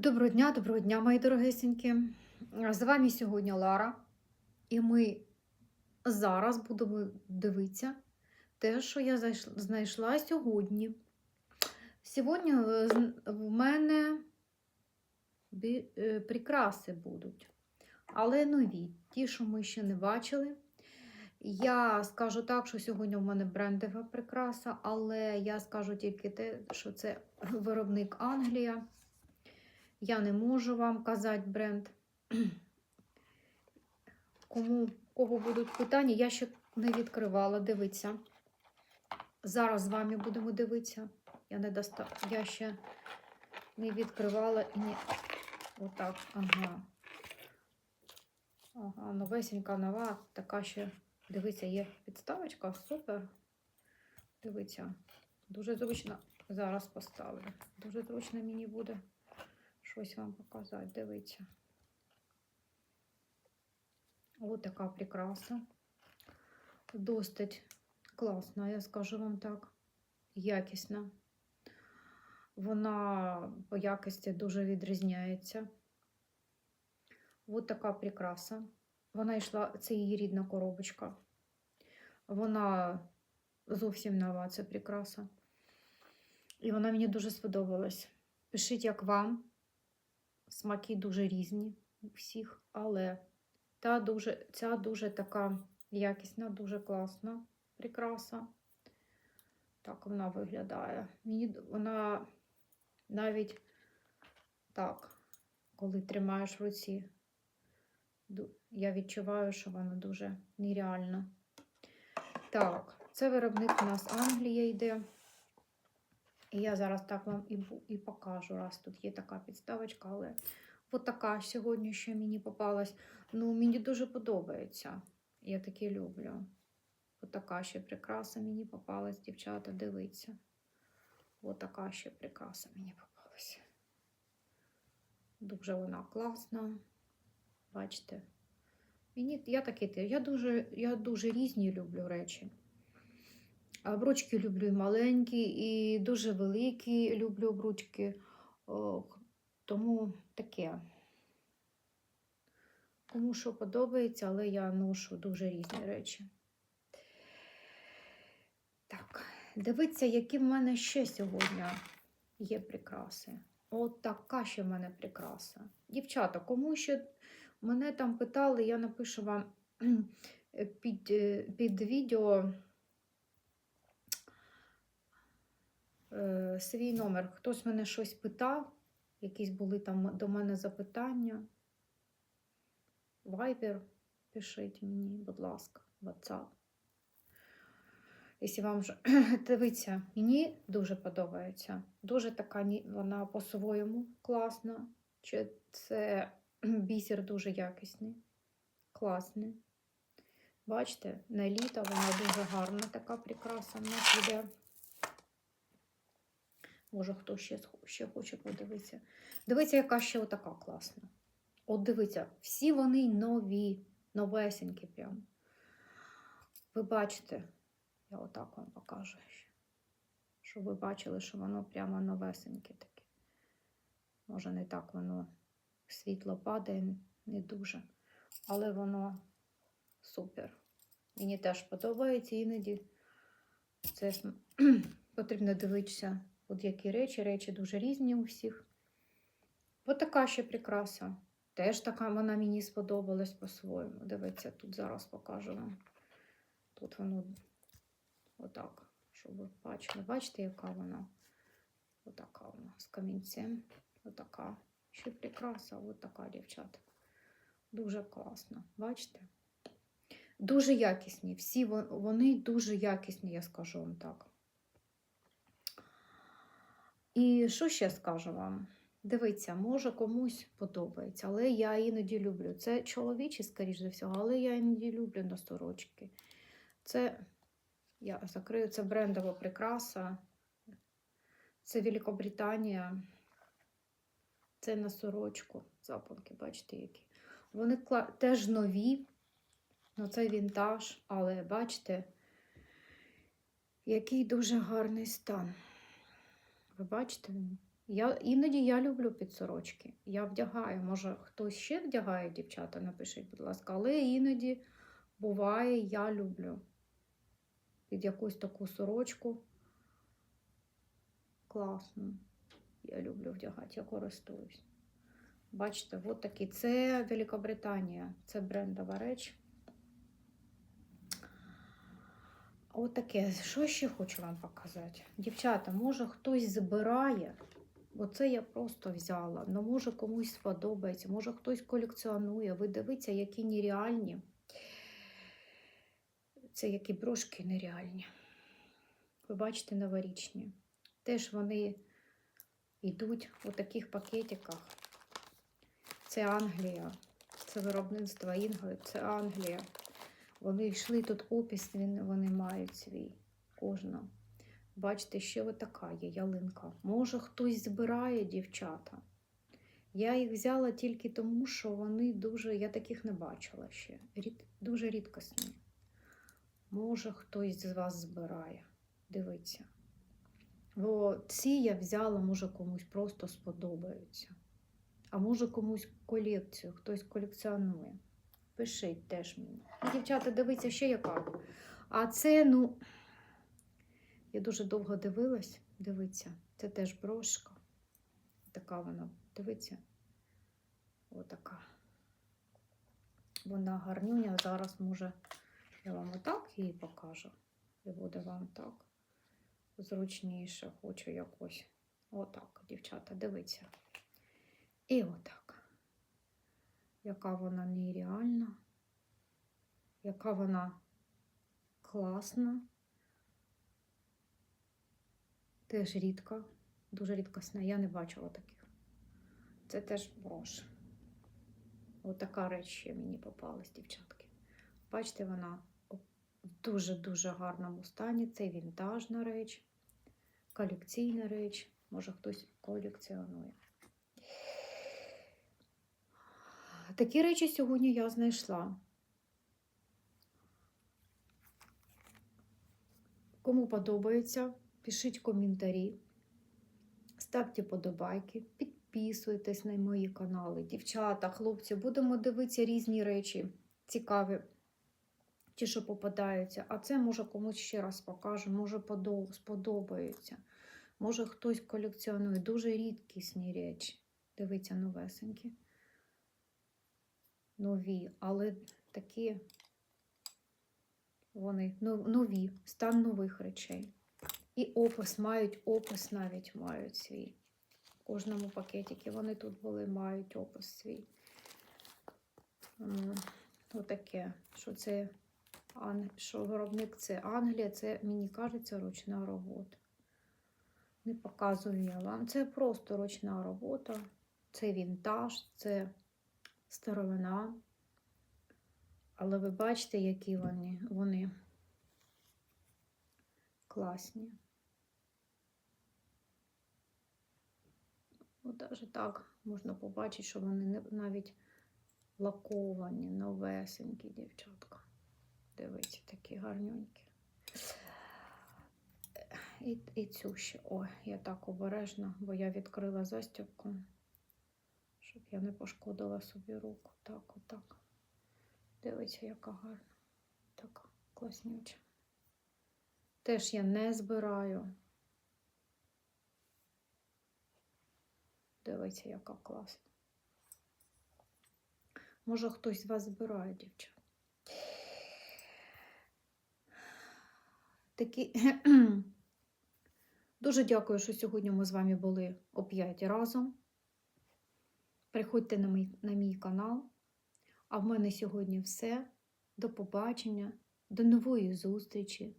Доброго дня, доброго дня, мої дорогесенькі. З вами сьогодні Лара, і ми зараз будемо дивитися те, що я знайшла сьогодні. Сьогодні е, в мене е, прикраси будуть, але нові, ті, що ми ще не бачили. Я скажу так, що сьогодні в мене брендова прикраса, але я скажу тільки те, що це виробник Англія. Я не можу вам казати бренд. Кому кого будуть питання, я ще не відкривала, дивіться. Зараз з вами будемо дивитися. Я не доста... я ще не відкривала і не. Отак, ага. Ага, новесенька нова, така ще, дивіться, є підставочка, супер. Дивіться, дуже зручно. Зараз поставлю. Дуже зручно мені буде щось вам показати. Дивіться. Ось така прикраса. Досить класна, я скажу вам так. Якісна. Вона по якості дуже відрізняється. Ось така прикраса. Вона йшла, це її рідна коробочка. Вона зовсім нова, ця прикраса. І вона мені дуже сподобалась. Пишіть, як вам. Смаки дуже різні у всіх, але та дуже, ця дуже така якісна, дуже класна прикраса. Так вона виглядає. Мені вона навіть так, коли тримаєш в руці, я відчуваю, що вона дуже нереальна. Так, це виробник у нас Англія йде. І я зараз так вам і, і покажу, раз тут є така підставочка, але от така сьогодні ще мені попалась. Ну, мені дуже подобається. Я таке люблю. От така ще прикраса мені попалась, дівчата, дивіться. От така ще прикраса мені попалась. Дуже вона класна. Бачите? Мені, я таке, я дуже, я дуже різні люблю речі. Обручки люблю і маленькі, і дуже великі люблю обручки. Тому таке. Кому що подобається, але я ношу дуже різні речі. Так, дивіться, які в мене ще сьогодні є прикраси. От така ще в мене прикраса. Дівчата, кому ще мене там питали, я напишу вам під, е, під відео свій номер. Хтось мене щось питав, якісь були там до мене запитання. Вайбер пишіть мені, будь ласка, WhatsApp. Якщо вам вже дивіться, мені дуже подобається. Дуже така вона по-своєму класна. Чи це бісер дуже якісний, класний. Бачите, на літо вона дуже гарна, така прикраса в нас буде. Може, хто ще, ще хоче подивитися. Дивіться, яка ще отака класна. От дивіться, всі вони нові, новесенькі прям. Ви бачите, я отак вам покажу ще. Щоб ви бачили, що воно прямо новесеньке таке. Може, не так воно світло падає, не дуже. Але воно супер. Мені теж подобається іноді. Це потрібно дивитися, от які речі. Речі дуже різні у всіх. Ось така ще прикраса. Теж така вона мені сподобалась по-своєму. Дивіться, тут зараз покажу вам. Тут воно отак, щоб ви бачили. Бачите, яка вона? Отака вона з камінцем. Отака. Ще прикраса, отака, дівчата. Дуже класно. Бачите? Дуже якісні. Всі вони дуже якісні, я скажу вам так. І що ще скажу вам? Дивіться, може комусь подобається, але я іноді люблю. Це чоловічі, скоріш за всього, але я іноді люблю носорочки. Це я закрию, це брендова прикраса. Це Великобританія. Це на сорочку. Запонки, бачите, які. Вони теж нові. Ну, це вінтаж, але бачите, який дуже гарний стан. Ви бачите, Я, іноді я люблю підсорочки. Я вдягаю. Може, хтось ще вдягає, дівчата, напишіть, будь ласка, але іноді буває, я люблю під якусь таку сорочку. Класно. Я люблю вдягати, я користуюсь. Бачите, от такі. Це Великобританія, це брендова реч. От таке. Що ще хочу вам показати? Дівчата, може хтось збирає. Оце я просто взяла. Ну, може комусь сподобається, може хтось колекціонує. Ви дивіться, які нереальні. Це які брошки нереальні. Ви бачите, новорічні. Теж вони йдуть у таких пакетиках. Це Англія, це виробництво Інглії, це Англія. Вони йшли тут опис, він- вони мають свій кожна. Бачите, ще отака є ялинка. Може, хтось збирає дівчата. Я їх взяла тільки тому, що вони дуже, я таких не бачила ще. Рід, дуже рідкісні. Може, хтось з вас збирає. Дивіться. Бо ці я взяла, може, комусь просто сподобаються. А може комусь колекцію, хтось колекціонує. Пишіть теж мені. Ну, Дівчата, дивіться, ще яка. А це, ну, я дуже довго дивилась. Дивіться, це теж брошка. Така вона, дивіться. Отака. Вона гарнюня. Зараз, може, я вам отак її покажу. І буде вам так зручніше. Хочу якось. Отак, дівчата, дивіться. І отак. Яка вона нереальна, яка вона класна. Теж рідка, дуже рідкісна. Я не бачила таких. Це теж брош. Отака реч ще мені попалась, дівчатки. Бачите, вона в дуже-дуже гарному стані. Це вінтажна реч, колекційна реч. Може хтось колекціонує. Такі речі сьогодні я знайшла. Кому подобається, пишіть коментарі, ставте подобайки, підписуйтесь на мої канали. Дівчата, хлопці, будемо дивитися різні речі, цікаві, ті, що попадаються. А це, може, комусь ще раз покажу, може, подо- сподобається. Може, хтось колекціонує. Дуже рідкісні речі. Дивіться, новесенькі нові, але такі вони нові, стан нових речей. І опис мають, опис навіть мають свій. В кожному пакетикі вони тут були, мають опис свій. Отаке, що це що виробник це Англія, це, мені кажеться, ручна робота. Не показую я вам. Це просто ручна робота, це вінтаж, це старовина. Але ви бачите, які вони, вони класні. От навіть так можна побачити, що вони навіть лаковані, новесенькі, дівчатка. Дивіться, такі гарненькі. І, і цю ще. Ой, я так обережно, бо я відкрила застібку, щоб я не пошкодила собі руку. Так, отак. Дивіться, яка гарна. Така класнюча. Теж я не збираю. Дивіться, яка класна. Може, хтось вас збирає, дівчат. Такі... Дуже дякую, що сьогодні ми з вами були о 5 разом. Приходьте на мій, на мій канал. А в мене сьогодні все. До побачення, до нової зустрічі.